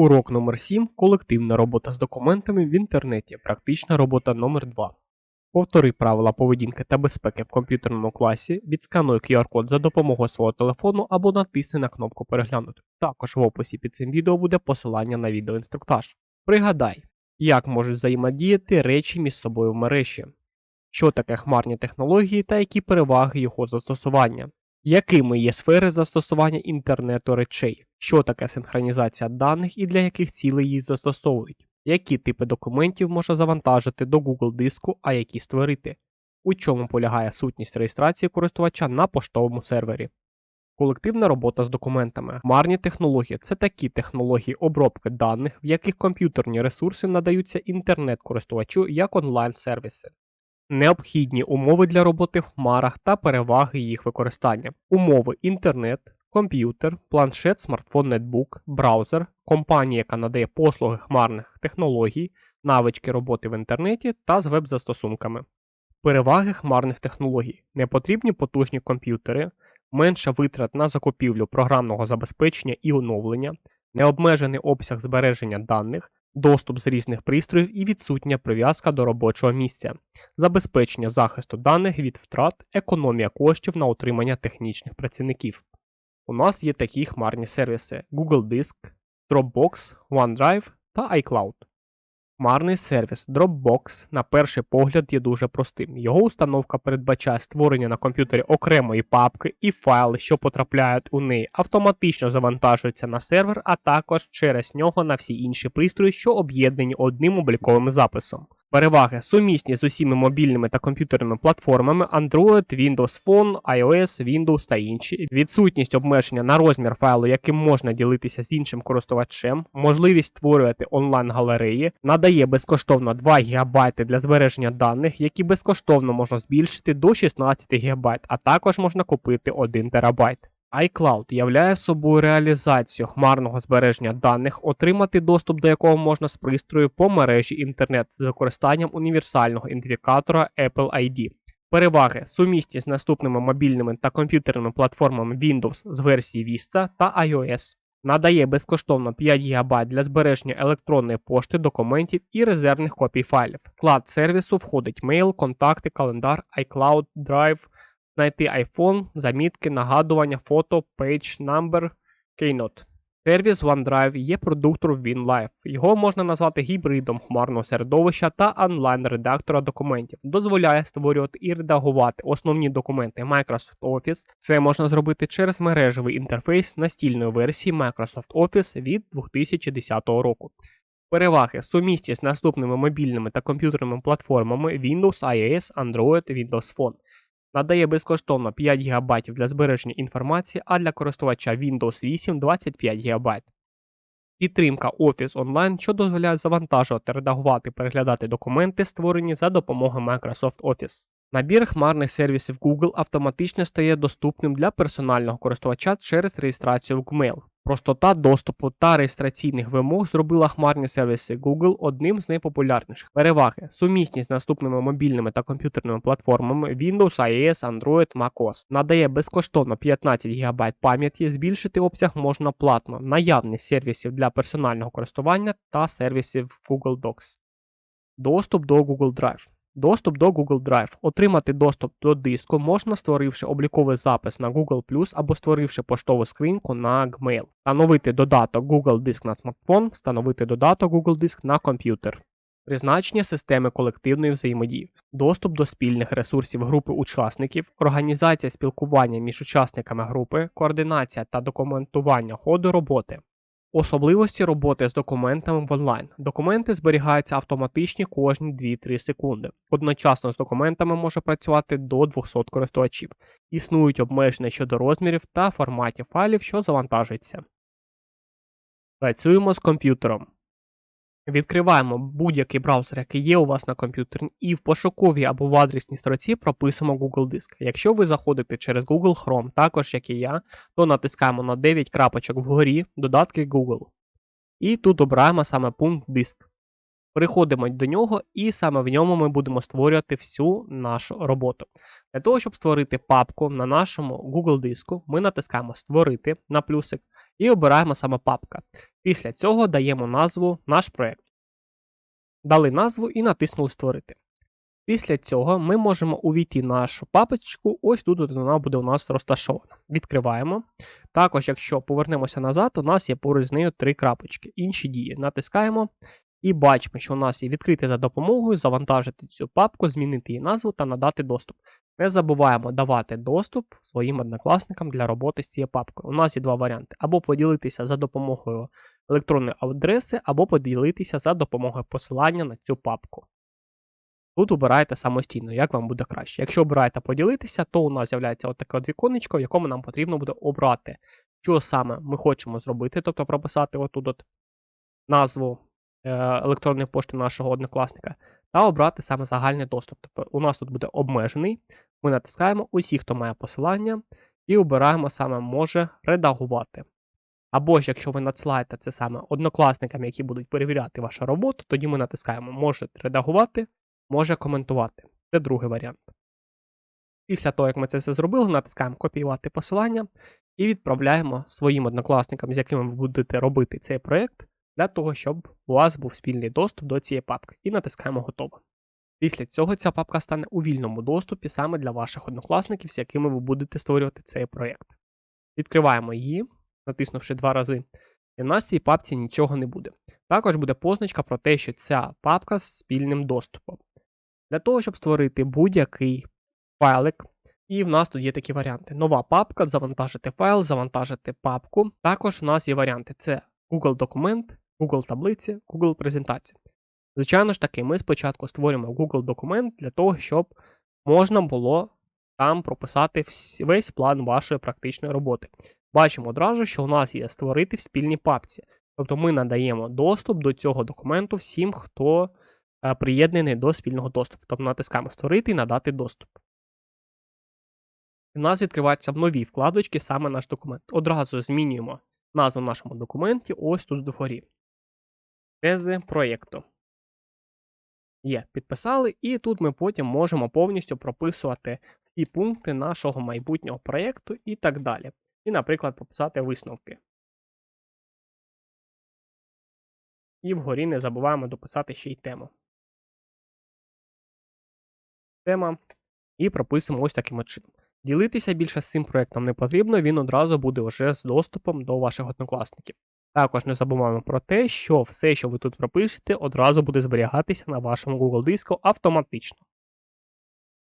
Урок номер 7 Колективна робота з документами в інтернеті. Практична робота номер 2 Повтори правила поведінки та безпеки в комп'ютерному класі, відскануй QR-код за допомогою свого телефону або натисни на кнопку Переглянути. Також в описі під цим відео буде посилання на відеоінструктаж. Пригадай, як можуть взаємодіяти речі між собою в мережі, що таке хмарні технології та які переваги його застосування, якими є сфери застосування інтернету речей, що таке синхронізація даних і для яких цілей її застосовують, які типи документів можна завантажити до Google диску, а які створити, у чому полягає сутність реєстрації користувача на поштовому сервері. Колективна робота з документами. Хмарні технології це такі технології обробки даних, в яких комп'ютерні ресурси надаються інтернет-користувачу як онлайн-сервіси. Необхідні умови для роботи в хмарах та переваги їх використання. Умови інтернет, комп'ютер, планшет, смартфон, нетбук, браузер, компанія, яка надає послуги хмарних технологій, навички роботи в інтернеті та з веб-застосунками. Переваги хмарних технологій. Непотрібні потужні комп'ютери, менша витрат на закупівлю програмного забезпечення і оновлення, необмежений обсяг збереження даних, доступ з різних пристроїв і відсутня прив'язка до робочого місця, забезпечення захисту даних від втрат, економія коштів на утримання технічних працівників. У нас є такі хмарні сервіси Google Диск, Dropbox, OneDrive та iCloud. Хмарний сервіс Dropbox на перший погляд є дуже простим. Його установка передбачає створення на комп'ютері окремої папки і файли, що потрапляють у неї, автоматично завантажуються на сервер, а також через нього на всі інші пристрої, що об'єднані одним обліковим записом. Переваги сумісні з усіма мобільними та комп'ютерними платформами Android, Windows Phone, iOS, Windows та інші, відсутність обмеження на розмір файлу, яким можна ділитися з іншим користувачем, можливість створювати онлайн-галереї, надає безкоштовно 2 ГБ для збереження даних, які безкоштовно можна збільшити до 16 ГБ, а також можна купити 1 ТБ iCloud являє собою реалізацію хмарного збереження даних, отримати доступ до якого можна з пристрою по мережі інтернет з використанням універсального ідентифікатора Apple ID. Переваги сумісні з наступними мобільними та комп'ютерними платформами Windows з версії Vista та iOS. Надає безкоштовно 5 ГБ для збереження електронної пошти, документів і резервних копій файлів. Вклад сервісу входить мейл, контакти, календар, iCloud, Drive, знайти iPhone, замітки, нагадування, фото, page number, Keynote. Сервіс OneDrive є продуктором WinLife. Його можна назвати гібридом хмарного середовища та онлайн-редактора документів. Дозволяє створювати і редагувати основні документи Microsoft Office. Це можна зробити через мережевий інтерфейс настільної версії Microsoft Office від 2010 року. Переваги сумісті з наступними мобільними та комп'ютерними платформами Windows, iOS, Android, Windows Phone надає безкоштовно 5 ГБ для збереження інформації, а для користувача Windows 8 25 ГБ. Підтримка Office Online, що дозволяє завантажувати, редагувати, переглядати документи, створені за допомогою Microsoft Office. Набір хмарних сервісів Google автоматично стає доступним для персонального користувача через реєстрацію в Gmail. Простота доступу та реєстраційних вимог зробила хмарні сервіси Google одним з найпопулярніших. Переваги сумісність з наступними мобільними та комп'ютерними платформами Windows, iOS, Android, macOS. Надає безкоштовно 15 ГБ пам'яті, збільшити обсяг можна платно, наявність сервісів для персонального користування та сервісів Google Docs. Доступ до Google Drive. Доступ до Google Drive. Отримати доступ до диску можна, створивши обліковий запис на Google або створивши поштову скриньку на Gmail. Встановити додаток Google Диск на смартфон, встановити додаток Google Диск на комп'ютер. Призначення системи колективної взаємодії, доступ до спільних ресурсів групи учасників, організація спілкування між учасниками групи, координація та документування ходу роботи. Особливості роботи з документами в онлайн. Документи зберігаються автоматичні кожні 2-3 секунди. Одночасно з документами може працювати до 200 користувачів. Існують обмеження щодо розмірів та форматів файлів, що завантажуються. Працюємо з комп'ютером. Відкриваємо будь-який браузер, який є у вас на комп'ютері, і в пошуковій або в адресній строці прописуємо Google Диск. Якщо ви заходите через Google Chrome, також як і я, то натискаємо на 9 крапочок вгорі додатки Google. І тут обираємо саме пункт Диск. Переходимо до нього, і саме в ньому ми будемо створювати всю нашу роботу. Для того, щоб створити папку на нашому Google диску, ми натискаємо Створити на плюсик. І обираємо саме папка. Після цього даємо назву наш проєкт. Дали назву і натиснули Створити. Після цього ми можемо увійти нашу папочку, ось тут вона буде у нас розташована. Відкриваємо. Також, якщо повернемося назад, у нас є поруч з нею три крапочки. Інші дії. Натискаємо і бачимо, що у нас є відкрити за допомогою, завантажити цю папку, змінити її назву та надати доступ. Не забуваємо давати доступ своїм однокласникам для роботи з цією папкою. У нас є два варіанти: або поділитися за допомогою електронної адреси, або поділитися за допомогою посилання на цю папку. Тут обираєте самостійно, як вам буде краще. Якщо обираєте поділитися, то у нас з'являється отаке от віконечко, в якому нам потрібно буде обрати, що саме ми хочемо зробити, тобто прописати отут от назву електронної пошти нашого однокласника, та обрати саме загальний доступ. Тобто у нас тут буде обмежений. Ми натискаємо усі, хто має посилання, і обираємо саме може редагувати. Або ж якщо ви надсилаєте це саме однокласникам, які будуть перевіряти вашу роботу, тоді ми натискаємо може редагувати може коментувати. Це другий варіант. Після того, як ми це все зробили, натискаємо копіювати посилання і відправляємо своїм однокласникам, з якими ви будете робити цей проєкт, для того, щоб у вас був спільний доступ до цієї папки. І натискаємо готово. Після цього ця папка стане у вільному доступі саме для ваших однокласників, з якими ви будете створювати цей проєкт. Відкриваємо її, натиснувши два рази, і в нас в цій папці нічого не буде. Також буде позначка про те, що ця папка з спільним доступом. Для того, щоб створити будь-який файлик, і в нас тут є такі варіанти. Нова папка, завантажити файл, завантажити папку. Також у нас є варіанти: це Google документ, Google таблиці, Google презентацію. Звичайно ж таки, ми спочатку створюємо Google документ для того, щоб можна було там прописати весь план вашої практичної роботи. Бачимо одразу, що у нас є створити в спільній папці. Тобто ми надаємо доступ до цього документу всім, хто Е, приєднаний до спільного доступу. Тобто натискаємо Створити і надати доступ. У нас відкриваються нові вкладочки саме наш документ. Одразу змінюємо назву в нашому документі ось тут вгорі. Тези проєкту. Є, підписали, і тут ми потім можемо повністю прописувати всі пункти нашого майбутнього проєкту і так далі. І, наприклад, прописати висновки. І вгорі не забуваємо дописати ще й тему тема, і прописуємо ось таким чином. Ділитися більше з цим проєктом не потрібно, він одразу буде вже з доступом до ваших однокласників. Також не забуваємо про те, що все, що ви тут пропишете, одразу буде зберігатися на вашому Google диску автоматично.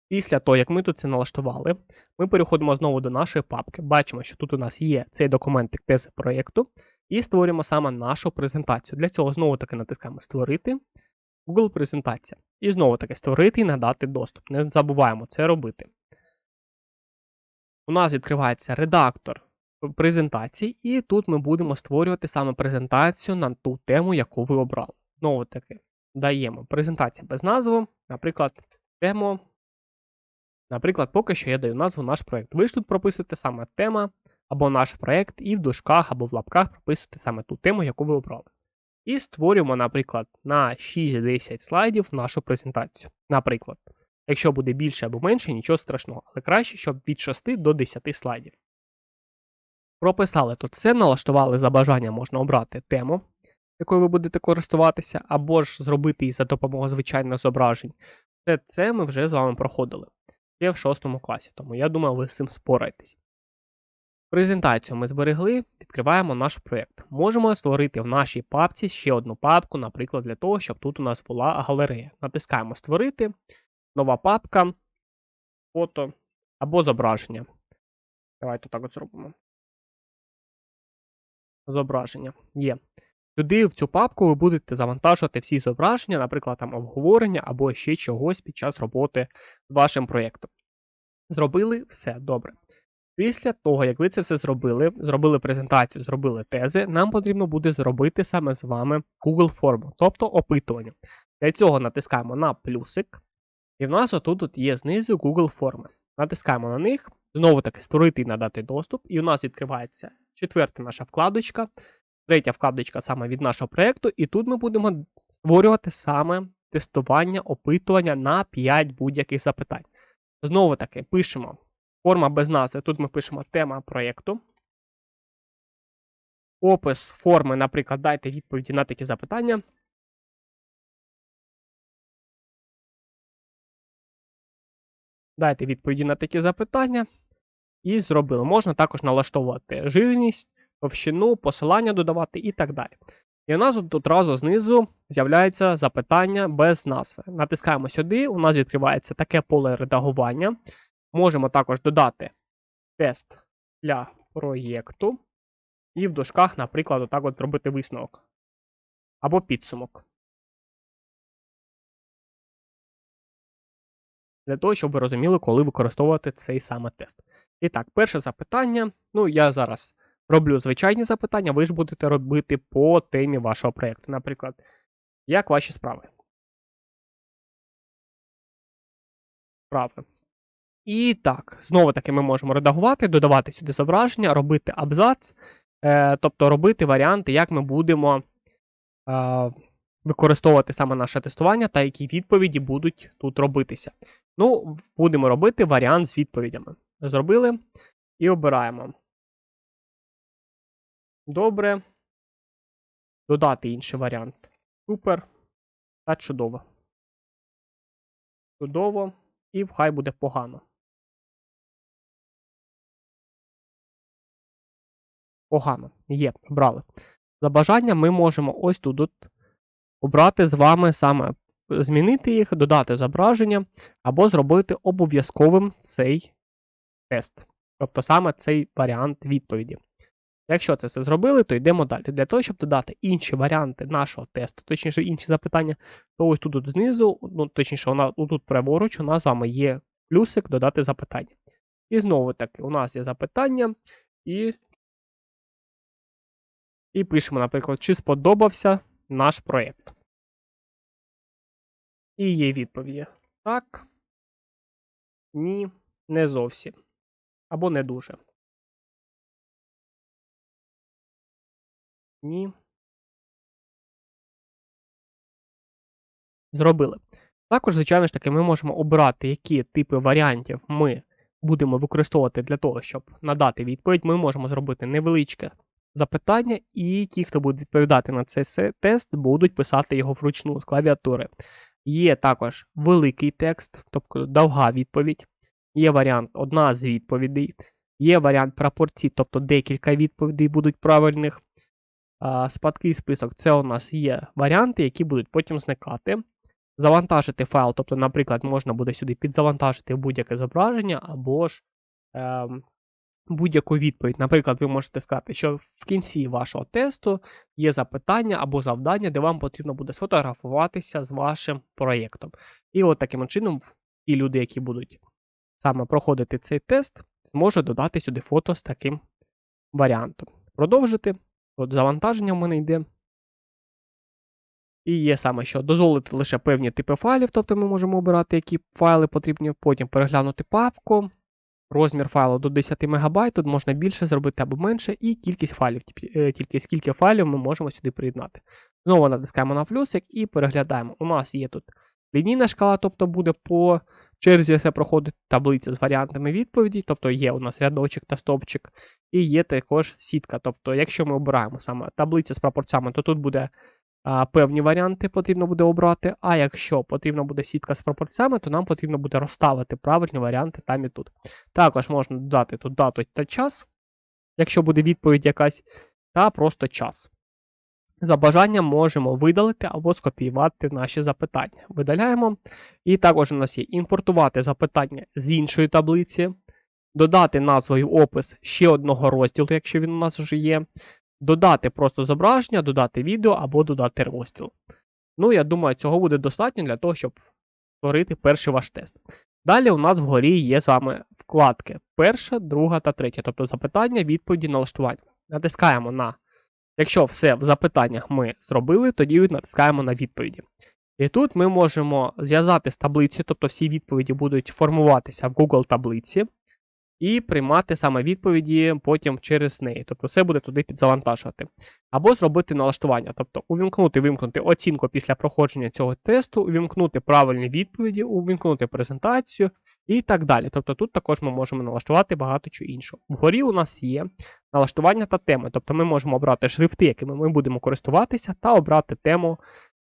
Після того, як ми тут це налаштували, ми переходимо знову до нашої папки. Бачимо, що тут у нас є цей документик тези проєкту, і створюємо саме нашу презентацію. Для цього знову таки натискаємо Створити. Google презентація. І знову таки створити і надати доступ. Не забуваємо це робити. У нас відкривається редактор презентацій, і тут ми будемо створювати саме презентацію на ту тему, яку ви обрали. Знову таки, даємо презентація без назви, наприклад, тему. Наприклад, поки що я даю назву наш проєкт. Ви ж тут прописуєте саме тема або наш проєкт, і в дужках або в лапках прописуєте саме ту тему, яку ви обрали. І створюємо, наприклад, на 6-10 слайдів нашу презентацію. Наприклад, якщо буде більше або менше, нічого страшного, але краще, щоб від 6 до 10 слайдів. Прописали тут все, налаштували за бажання, можна обрати тему, якою ви будете користуватися, або ж зробити її за допомогою звичайних зображень. Все це ми вже з вами проходили. Ще в 6 класі, тому я думаю, ви з цим спораєтесь. Презентацію ми зберегли, відкриваємо наш проєкт. Можемо створити в нашій папці ще одну папку, наприклад, для того, щоб тут у нас була галерея. Натискаємо Створити, нова папка, фото або зображення. Давайте так от зробимо. Зображення є. Туди в цю папку ви будете завантажувати всі зображення, наприклад, там обговорення або ще чогось під час роботи з вашим проєктом. Зробили все добре. Після того, як ви це все зробили, зробили презентацію, зробили тези, нам потрібно буде зробити саме з вами Google форму, тобто опитування. Для цього натискаємо на плюсик, і в нас отут є знизу Google форми. Натискаємо на них, знову таки створити і надати доступ, і у нас відкривається четверта наша вкладочка, третя вкладочка саме від нашого проєкту, і тут ми будемо створювати саме тестування, опитування на 5 будь-яких запитань. Знову таки пишемо. Форма без назви. Тут ми пишемо тема проєкту. опис форми, наприклад, дайте відповіді на такі запитання. Дайте відповіді на такі запитання. І зробили. Можна також налаштовувати жирність, товщину, посилання додавати і так далі. І у нас тут одразу знизу з'являється запитання без назви. Натискаємо сюди, у нас відкривається таке поле редагування. Можемо також додати тест для проєкту. І в дужках, наприклад, отак от зробити висновок. Або підсумок. Для того, щоб ви розуміли, коли використовувати цей саме тест. І так, перше запитання. Ну, я зараз роблю звичайні запитання, ви ж будете робити по темі вашого проєкту. Наприклад, як ваші справи? Справи. І так, знову таки ми можемо редагувати, додавати сюди зображення, робити абзац, е, тобто робити варіанти, як ми будемо е, використовувати саме наше тестування та які відповіді будуть тут робитися. Ну, будемо робити варіант з відповідями. Зробили і обираємо. Добре. Додати інший варіант. Супер. Та чудово. Чудово. І хай буде погано. Погано. Є, обрали. За бажанням ми можемо ось тут от обрати з вами саме змінити їх, додати зображення, або зробити обов'язковим цей тест. Тобто саме цей варіант відповіді. Якщо це все зробили, то йдемо далі. Для того, щоб додати інші варіанти нашого тесту, точніше інші запитання, то ось тут, знизу, ну точніше, вона тут праворуч, у нас з вами є плюсик додати запитання. І знову таки, у нас є запитання, і і пишемо, наприклад, чи сподобався наш проєкт. І є відповіді. Так. Ні, не зовсім. Або не дуже. Ні. Зробили. Також, звичайно ж таки, ми можемо обирати, які типи варіантів ми будемо використовувати для того, щоб надати відповідь. Ми можемо зробити невеличке запитання, і ті, хто буде відповідати на цей тест, будуть писати його вручну з клавіатури. Є також великий текст, тобто довга відповідь. Є варіант одна з відповідей. Є варіант пропорцій, тобто декілька відповідей будуть правильних. Спадкий список це у нас є варіанти, які будуть потім зникати. Завантажити файл, тобто, наприклад, можна буде сюди підзавантажити будь-яке зображення, або ж е, будь-яку відповідь. Наприклад, ви можете сказати, що в кінці вашого тесту є запитання або завдання, де вам потрібно буде сфотографуватися з вашим проєктом. І от таким чином, ті люди, які будуть саме проходити цей тест, зможуть додати сюди фото з таким варіантом. Продовжити. От завантаження в мене йде. І є саме що дозволити лише певні типи файлів, тобто ми можемо обирати, які файли потрібні, потім переглянути папку, розмір файлу до 10 МБ, тут можна більше зробити або менше, і кількість файлів, е, тільки скільки файлів ми можемо сюди приєднати. Знову натискаємо на плюсик і переглядаємо. У нас є тут лінійна шкала, тобто буде по черзі все проходить таблиця з варіантами відповіді, тобто є у нас рядочок та стовпчик, і є також сітка. Тобто, якщо ми обираємо саме таблиця з пропорцями, то тут буде а, певні варіанти потрібно буде обрати. А якщо потрібна буде сітка з пропорцями, то нам потрібно буде розставити правильні варіанти там і тут. Також можна додати тут дату та час, якщо буде відповідь якась, та просто час. За бажанням можемо видалити або скопіювати наші запитання. Видаляємо. І також у нас є імпортувати запитання з іншої таблиці, додати назвою опис ще одного розділу, якщо він у нас вже є. Додати просто зображення, додати відео або додати розділ. Ну, я думаю, цього буде достатньо для того, щоб створити перший ваш тест. Далі у нас вгорі є з вами вкладки: перша, друга та третя, тобто запитання, відповіді, налаштування. Натискаємо на Якщо все в запитаннях ми зробили, тоді натискаємо на відповіді. І тут ми можемо зв'язати з таблицею, тобто всі відповіді будуть формуватися в Google таблиці, і приймати саме відповіді потім через неї. Тобто все буде туди підзавантажувати. Або зробити налаштування, тобто увімкнути вимкнути оцінку після проходження цього тесту, увімкнути правильні відповіді, увімкнути презентацію і так далі. Тобто тут також ми можемо налаштувати багато чого іншого. Вгорі у нас є налаштування та теми. Тобто ми можемо обрати шрифти, якими ми будемо користуватися, та обрати тему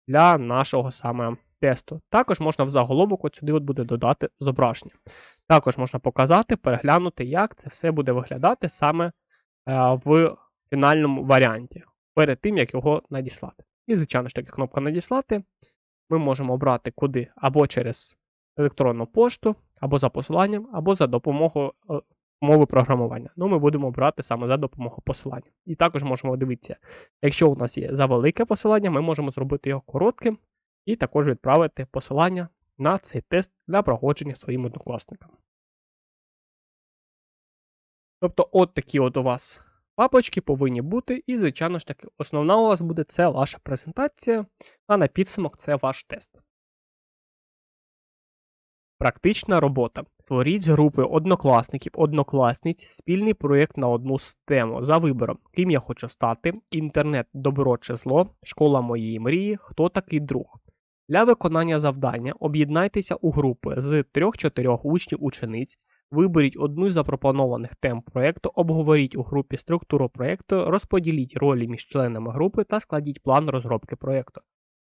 для нашого саме тесту. Також можна в заголовок сюди от буде додати зображення. Також можна показати, переглянути, як це все буде виглядати саме е, в фінальному варіанті, перед тим, як його надіслати. І, звичайно ж таки, кнопка надіслати. Ми можемо обрати куди або через електронну пошту, або за посиланням, або за допомогою е, мови програмування. Ну, ми будемо брати саме за допомогою посилання. І також можемо дивитися, якщо у нас є завелике посилання, ми можемо зробити його коротким і також відправити посилання на цей тест для проходження своїм однокласникам. Тобто, от такі от у вас папочки повинні бути, і, звичайно ж таки, основна у вас буде це ваша презентація, а на підсумок це ваш тест. Практична робота. Створіть з групи однокласників, однокласниць спільний проєкт на одну тему за вибором, ким я хочу стати, інтернет, добро чи зло, школа моєї мрії, хто такий друг. Для виконання завдання об'єднайтеся у групи з 3-4 учнів учениць, виберіть одну з запропонованих тем проєкту, обговоріть у групі структуру проєкту, розподіліть ролі між членами групи та складіть план розробки проєкту.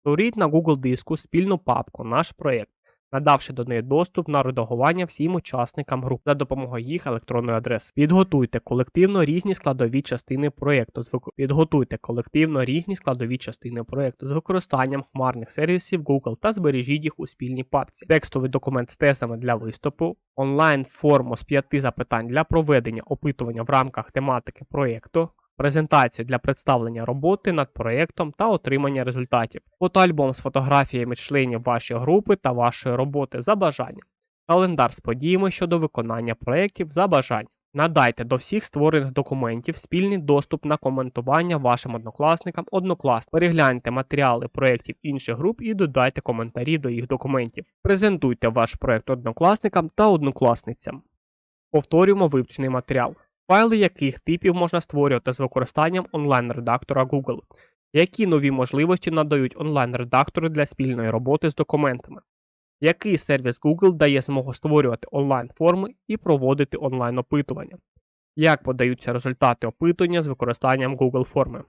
Створіть на Google диску спільну папку Наш проєкт, надавши до неї доступ на редагування всім учасникам груп за допомогою їх електронної адреси. Підготуйте колективно різні складові частини проєкту. Підготуйте колективно різні складові частини проєкту з використанням хмарних сервісів Google та збережіть їх у спільній папці. Текстовий документ з тезами для виступу, онлайн форму з п'яти запитань для проведення опитування в рамках тематики проєкту. Презентацію для представлення роботи над проєктом та отримання результатів, фотоальбом з фотографіями членів вашої групи та вашої роботи за бажанням, календар з подіями щодо виконання проєктів за бажанням. Надайте до всіх створених документів спільний доступ на коментування вашим однокласникам однокласникам. Перегляньте матеріали проєктів інших груп і додайте коментарі до їх документів. Презентуйте ваш проєкт однокласникам та однокласницям. Повторюємо вивчений матеріал, файли яких типів можна створювати з використанням онлайн-редактора Google. Які нові можливості надають онлайн-редактори для спільної роботи з документами? Який сервіс Google дає змогу створювати онлайн-форми і проводити онлайн-опитування? Як подаються результати опитування з використанням Google форми?